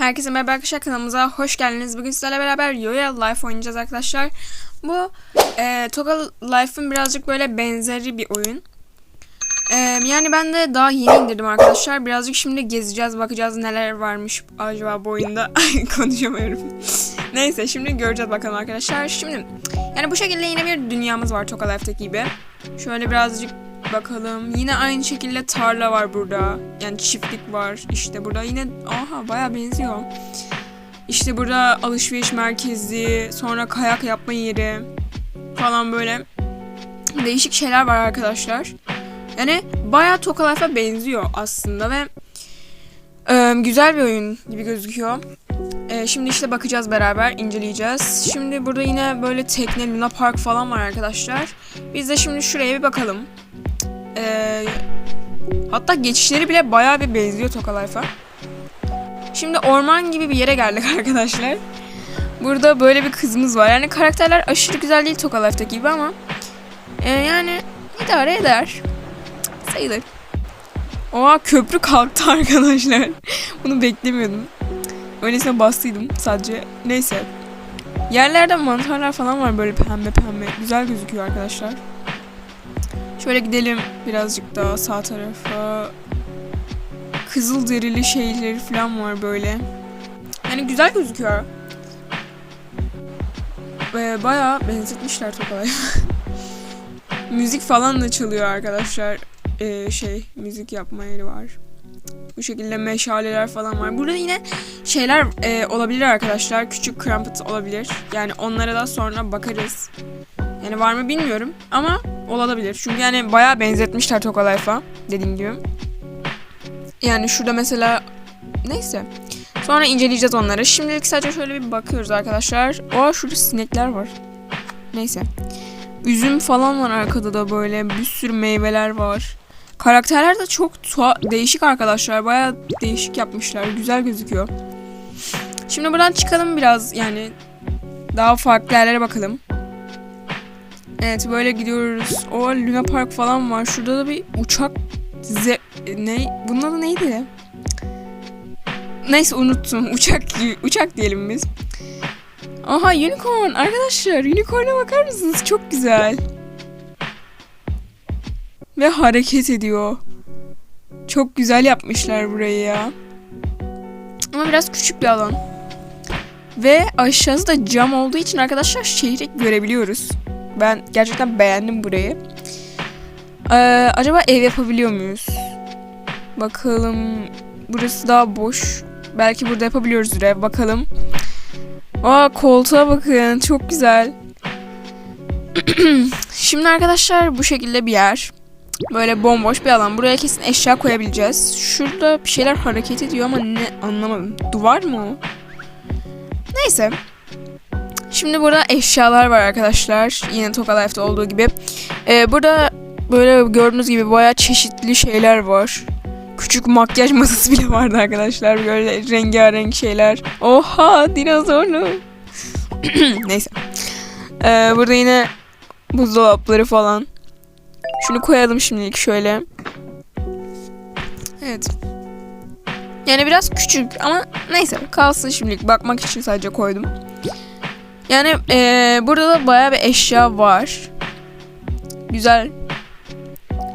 Herkese merhaba arkadaşlar kanalımıza hoş geldiniz. Bugün sizlerle beraber Yoya Life oynayacağız arkadaşlar. Bu e, Toga Life'ın birazcık böyle benzeri bir oyun. E, yani ben de daha yeni indirdim arkadaşlar. Birazcık şimdi gezeceğiz bakacağız neler varmış acaba bu oyunda. Konuşamıyorum. Neyse şimdi göreceğiz bakalım arkadaşlar. Şimdi yani bu şekilde yine bir dünyamız var Toga Life'daki gibi. Şöyle birazcık bakalım. Yine aynı şekilde tarla var burada. Yani çiftlik var. İşte burada yine aha baya benziyor. İşte burada alışveriş merkezi, sonra kayak yapma yeri falan böyle değişik şeyler var arkadaşlar. Yani baya Toka Life'a benziyor aslında ve e, güzel bir oyun gibi gözüküyor. E, şimdi işte bakacağız beraber, inceleyeceğiz. Şimdi burada yine böyle tekne, Luna Park falan var arkadaşlar. Biz de şimdi şuraya bir bakalım. Ee, hatta geçişleri bile bayağı bir benziyor Toka Life'a. Şimdi orman gibi bir yere geldik arkadaşlar. Burada böyle bir kızımız var. Yani karakterler aşırı güzel değil Toka Life'daki gibi ama e, yani idare eder. Sayılır. Oha köprü kalktı arkadaşlar. Bunu beklemiyordum. Öylesine bastıydım sadece. Neyse. Yerlerde mantarlar falan var böyle pembe pembe. Güzel gözüküyor arkadaşlar. Şöyle gidelim birazcık daha sağ tarafa. Kızıl derili şeyleri falan var böyle. Yani güzel gözüküyor. Ve bayağı benzetmişler Tokay'a. Müzik falan da çalıyor arkadaşlar. Ee, şey müzik yapma yeri var. Bu şekilde meşaleler falan var. Burada yine şeyler e, olabilir arkadaşlar. Küçük crumpet olabilir. Yani onlara da sonra bakarız. Yani var mı bilmiyorum ama olabilir. Çünkü yani bayağı benzetmişler Toka Life'a dediğim gibi. Yani şurada mesela neyse. Sonra inceleyeceğiz onları. Şimdilik sadece şöyle bir bakıyoruz arkadaşlar. O şurada sinekler var. Neyse. Üzüm falan var arkada da böyle. Bir sürü meyveler var. Karakterler de çok değişik arkadaşlar. Bayağı değişik yapmışlar. Güzel gözüküyor. Şimdi buradan çıkalım biraz yani daha farklı yerlere bakalım. Evet böyle gidiyoruz. O Luna Park falan var. Şurada da bir uçak ze ne? Bunun adı neydi? Neyse unuttum. Uçak uçak diyelim biz. Aha unicorn arkadaşlar. Unicorn'a bakar mısınız? Çok güzel. Ve hareket ediyor. Çok güzel yapmışlar burayı ya. Ama biraz küçük bir alan. Ve aşağısı da cam olduğu için arkadaşlar şehri görebiliyoruz. Ben gerçekten beğendim burayı. Ee, acaba ev yapabiliyor muyuz? Bakalım. Burası daha boş. Belki burada yapabiliyoruz ev. Bakalım. Aa koltuğa bakın. Çok güzel. Şimdi arkadaşlar bu şekilde bir yer. Böyle bomboş bir alan. Buraya kesin eşya koyabileceğiz. Şurada bir şeyler hareket ediyor ama ne anlamadım. Duvar mı o? Neyse. Şimdi burada eşyalar var arkadaşlar. Yine Toka Life'da olduğu gibi. Ee, burada böyle gördüğünüz gibi bayağı çeşitli şeyler var. Küçük makyaj masası bile vardı arkadaşlar. Böyle rengarenk şeyler. Oha dinozorlu. Neyse. Ee, burada yine buzdolapları falan. Şunu koyalım şimdilik şöyle. Evet. Yani biraz küçük ama neyse kalsın şimdilik. Bakmak için sadece koydum. Yani ee, burada da bayağı bir eşya var. Güzel.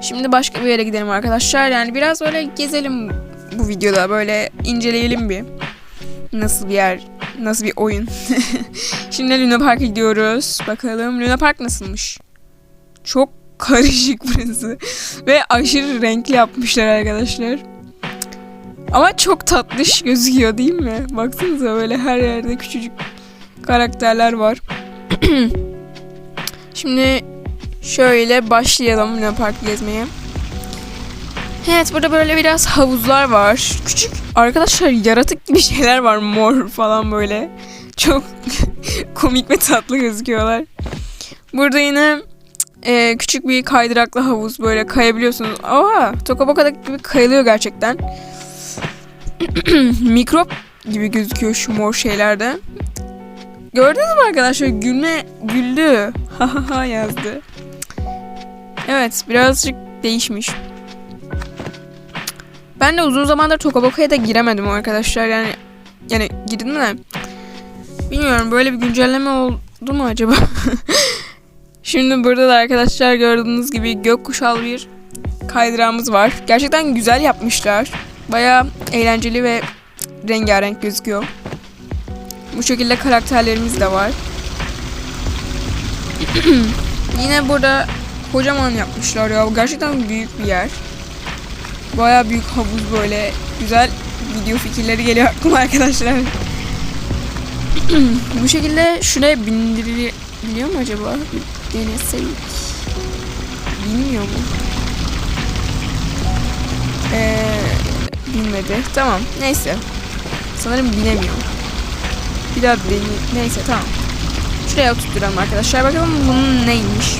Şimdi başka bir yere gidelim arkadaşlar. Yani biraz böyle gezelim bu videoda. Böyle inceleyelim bir. Nasıl bir yer, nasıl bir oyun. Şimdi Luna Park'a gidiyoruz. Bakalım Luna Park nasılmış? Çok karışık burası. Ve aşırı renkli yapmışlar arkadaşlar. Ama çok tatlış gözüküyor değil mi? Baksanıza böyle her yerde küçücük karakterler var. Şimdi şöyle başlayalım Luna Park gezmeye. Evet burada böyle biraz havuzlar var. Küçük arkadaşlar yaratık gibi şeyler var mor falan böyle. Çok komik ve tatlı gözüküyorlar. Burada yine e, küçük bir kaydıraklı havuz böyle kayabiliyorsunuz. Oha Tokaboka'daki gibi kayılıyor gerçekten. Mikrop gibi gözüküyor şu mor şeylerde. Gördünüz mü arkadaşlar? Gülme güldü. Ha ha ha yazdı. Evet birazcık değişmiş. Ben de uzun zamandır Tokaboka'ya da giremedim arkadaşlar. Yani Yani girdim mi? Bilmiyorum böyle bir güncelleme oldu mu acaba? Şimdi burada da arkadaşlar gördüğünüz gibi gökkuşağı bir kaydırağımız var. Gerçekten güzel yapmışlar. Baya eğlenceli ve rengarenk gözüküyor. Bu şekilde karakterlerimiz de var. Yine burada kocaman yapmışlar ya. Gerçekten büyük bir yer. Baya büyük havuz böyle. Güzel video fikirleri geliyor aklıma arkadaşlar. Bu şekilde şuraya bindiriliyor mu acaba? Deneseydik. Bilmiyor mu? Ee, bilmedi. Tamam. Neyse. Sanırım binemiyor. Bir daha. Neyse tamam. Şuraya oturtturalım arkadaşlar. Bakalım bunun neymiş.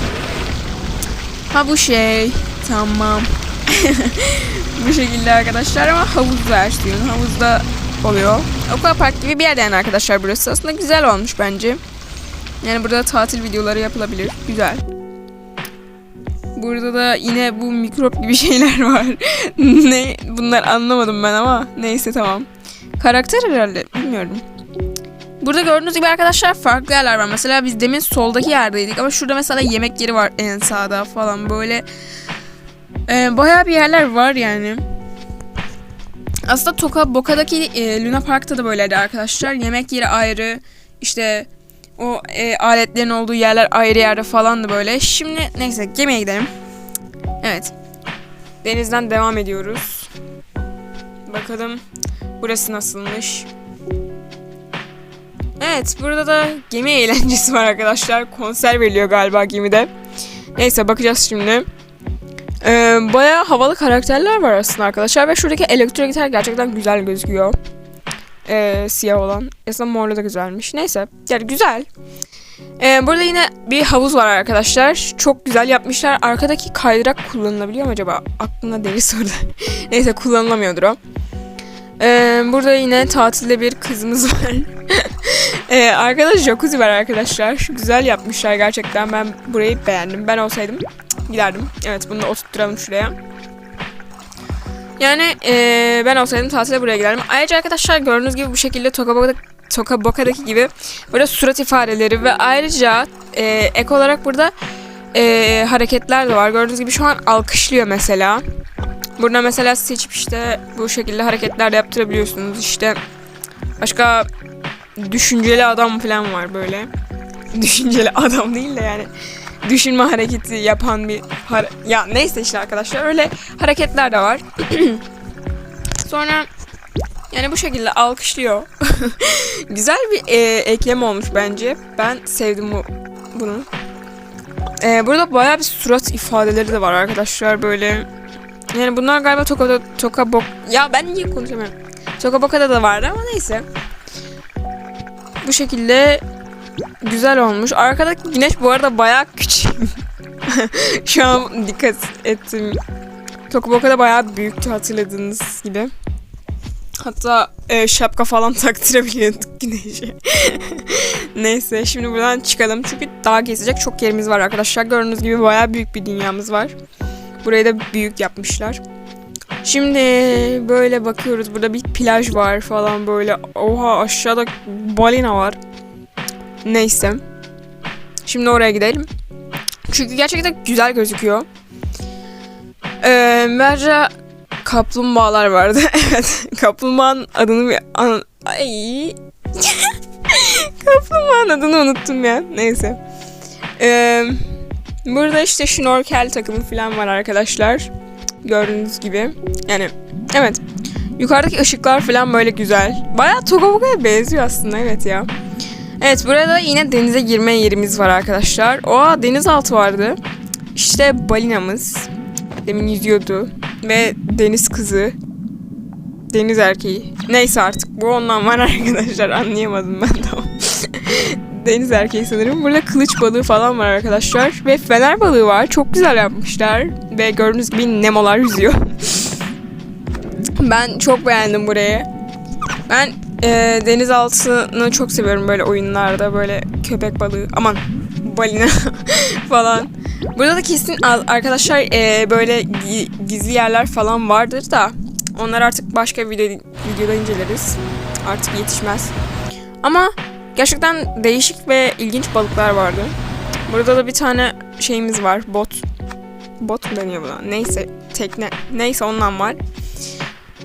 Ha bu şey. Tamam. bu şekilde arkadaşlar ama havuz versiyonu. Havuzda oluyor. Aquapark gibi bir yer yani arkadaşlar burası. Aslında güzel olmuş bence. Yani burada tatil videoları yapılabilir. Güzel. Burada da yine bu mikrop gibi şeyler var. ne bunlar anlamadım ben ama neyse tamam. Karakter herhalde bilmiyorum. Burada gördüğünüz gibi arkadaşlar farklı yerler var. Mesela biz demin soldaki yerdeydik ama şurada mesela yemek yeri var en sağda falan böyle. Ee, bayağı bir yerler var yani. Aslında Toka Boka'daki e, Luna Park'ta da böyleydi arkadaşlar. Yemek yeri ayrı. işte o e, aletlerin olduğu yerler ayrı yerde falan da böyle. Şimdi neyse gemiye gidelim. Evet. Denizden devam ediyoruz. Bakalım burası nasılmış. Evet burada da gemi eğlencesi var arkadaşlar. Konser veriliyor galiba gemide. Neyse bakacağız şimdi. Ee, bayağı havalı karakterler var aslında arkadaşlar. Ve şuradaki elektro gitar gerçekten güzel gözüküyor. Ee, siyah olan. Aslında morlu da güzelmiş. Neyse yani güzel. Ee, burada yine bir havuz var arkadaşlar. Çok güzel yapmışlar. Arkadaki kaydırak kullanılabiliyor mu acaba? Aklımda deli soru. Neyse kullanılamıyordur o. Ee, burada yine tatilde bir kızımız var. Ee, arkada jacuzzi var arkadaşlar. Güzel yapmışlar gerçekten. Ben burayı beğendim. Ben olsaydım giderdim. Evet bunu da oturtturalım şuraya. Yani ee, ben olsaydım tatile buraya giderdim. Ayrıca arkadaşlar gördüğünüz gibi bu şekilde Toka Toka Boka'daki gibi burada surat ifadeleri ve ayrıca ee, ek olarak burada ee, hareketler de var. Gördüğünüz gibi şu an alkışlıyor mesela. Burada mesela seçip işte bu şekilde hareketler de yaptırabiliyorsunuz. İşte başka düşünceli adam falan var böyle. Düşünceli adam değil de yani düşünme hareketi yapan bir ya neyse işte arkadaşlar öyle hareketler de var. Sonra yani bu şekilde alkışlıyor. Güzel bir e, ekleme olmuş bence. Ben sevdim bu bunu. E, burada bayağı bir surat ifadeleri de var arkadaşlar böyle. Yani bunlar galiba Toka Toka Bok ya ben niye konuşamıyorum? Toka Boka'da da vardı ama neyse. Bu şekilde güzel olmuş. Arkadaki güneş bu arada bayağı küçük. Şu an dikkat ettim. Tokuboka'da bayağı büyüktü hatırladığınız gibi. Hatta e, şapka falan taktırabiliyorduk güneşe. Neyse şimdi buradan çıkalım. Çünkü daha gezecek çok yerimiz var arkadaşlar. Gördüğünüz gibi bayağı büyük bir dünyamız var. Burayı da büyük yapmışlar. Şimdi böyle bakıyoruz. Burada bir plaj var falan böyle. Oha aşağıda balina var. Neyse. Şimdi oraya gidelim. Çünkü gerçekten güzel gözüküyor. Ee, Merca kaplumbağalar vardı. evet. Kaplumbağanın adını bir an Ay. kaplumbağanın adını unuttum ya. Neyse. Ee, burada işte şnorkel takımı falan var arkadaşlar. Gördüğünüz gibi. Yani evet. Yukarıdaki ışıklar falan böyle güzel. Bayağı Togoboka'ya benziyor aslında evet ya. Evet burada yine denize girme yerimiz var arkadaşlar. O denizaltı vardı. İşte balinamız. Demin yüzüyordu. Ve deniz kızı. Deniz erkeği. Neyse artık bu ondan var arkadaşlar. Anlayamadım ben tamam. Deniz erkeği sanırım. Burada kılıç balığı falan var arkadaşlar. Ve fener balığı var. Çok güzel yapmışlar. Ve gördüğünüz gibi nemolar yüzüyor. ben çok beğendim burayı. Ben e, denizaltını çok seviyorum böyle oyunlarda böyle köpek balığı aman balina falan. Burada da kesin arkadaşlar e, böyle gizli yerler falan vardır da onlar artık başka video, videoda inceleriz. artık yetişmez. Ama gerçekten değişik ve ilginç balıklar vardı. Burada da bir tane şeyimiz var. Bot. Bot mu deniyor buna? Neyse. Tekne. Neyse ondan var.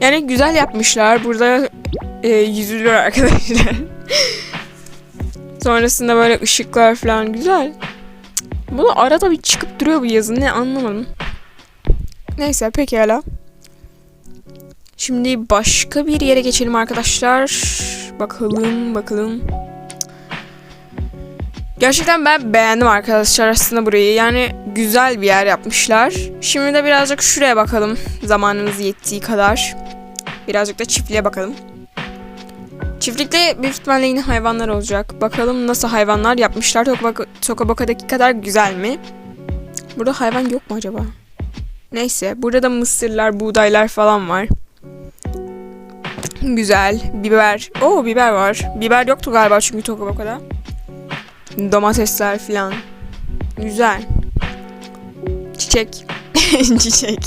Yani güzel yapmışlar. Burada e, yüzülüyor arkadaşlar. Sonrasında böyle ışıklar falan güzel. Bunu arada bir çıkıp duruyor bu yazın. Ne anlamadım. Neyse pekala. Şimdi başka bir yere geçelim arkadaşlar. Bakalım bakalım. Gerçekten ben beğendim arkadaşlar aslında burayı. Yani güzel bir yer yapmışlar. Şimdi de birazcık şuraya bakalım. Zamanımız yettiği kadar. Birazcık da çiftliğe bakalım. Çiftlikte büyük ihtimalle yine hayvanlar olacak. Bakalım nasıl hayvanlar yapmışlar. Tokabaka- Tokabaka'daki kadar güzel mi? Burada hayvan yok mu acaba? Neyse. Burada da mısırlar, buğdaylar falan var. Güzel. Biber. Oo biber var. Biber yoktu galiba çünkü Tokabaka'da. Domatesler falan. Güzel. Çiçek. Çiçek.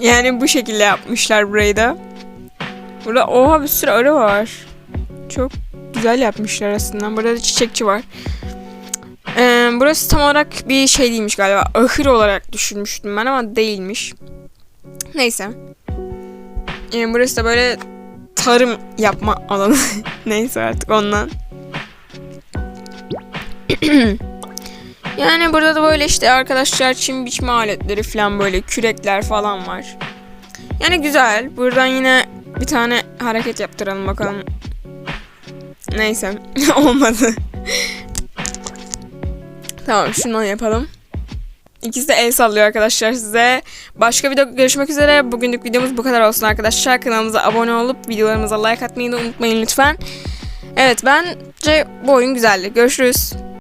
yani bu şekilde yapmışlar burayı da. Burada oha bir sürü arı var. Çok güzel yapmışlar aslında. Burada da çiçekçi var. Ee, burası tam olarak bir şey değilmiş galiba. Ahır olarak düşünmüştüm ben ama değilmiş. Neyse. Ee, burası da böyle tarım yapma alanı. Neyse artık ondan. yani burada da böyle işte arkadaşlar çim biçme aletleri falan böyle kürekler falan var. Yani güzel. Buradan yine bir tane hareket yaptıralım bakalım. Neyse. Olmadı. tamam şunu yapalım. İkisi de el sallıyor arkadaşlar size. Başka video görüşmek üzere. Bugünlük videomuz bu kadar olsun arkadaşlar. Kanalımıza abone olup videolarımıza like atmayı da unutmayın lütfen. Evet bence bu oyun güzeldi. Görüşürüz.